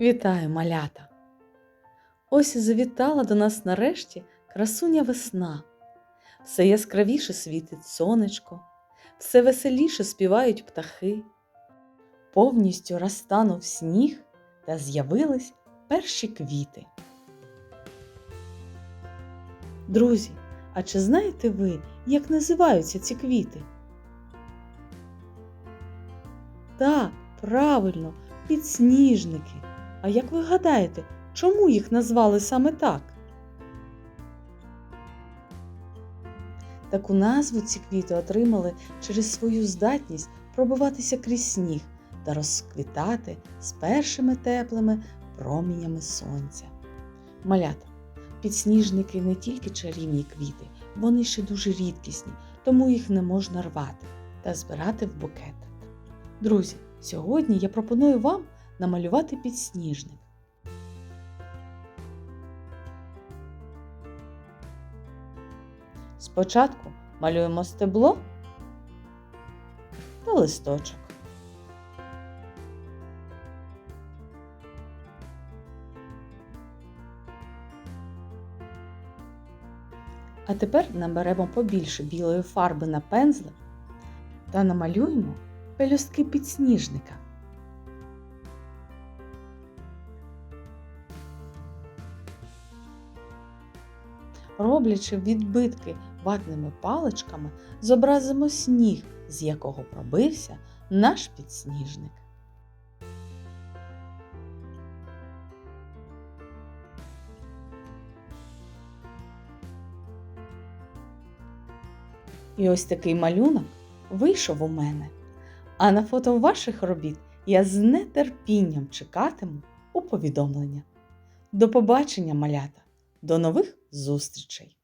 Вітаю, малята! Ось завітала до нас нарешті красуня весна. Все яскравіше світить сонечко, все веселіше співають птахи. Повністю розтанув сніг та з'явились перші квіти. Друзі, а чи знаєте ви, як називаються ці квіти? Так, правильно, підсніжники. А як ви гадаєте, чому їх назвали саме так? Таку назву ці квіти отримали через свою здатність пробиватися крізь сніг та розквітати з першими теплими промінями сонця. Малята, підсніжники не тільки чарівні квіти, вони ще дуже рідкісні, тому їх не можна рвати та збирати в букет. Друзі, сьогодні я пропоную вам намалювати підсніжник. Спочатку малюємо стебло та листочок. А тепер наберемо побільше білої фарби на пензлик та намалюємо пелюстки підсніжника. Роблячи відбитки ватними паличками, зобразимо сніг, з якого пробився наш підсніжник. І ось такий малюнок вийшов у мене. А на фото ваших робіт я з нетерпінням чекатиму у повідомлення. До побачення, малята! До нових зустрічей!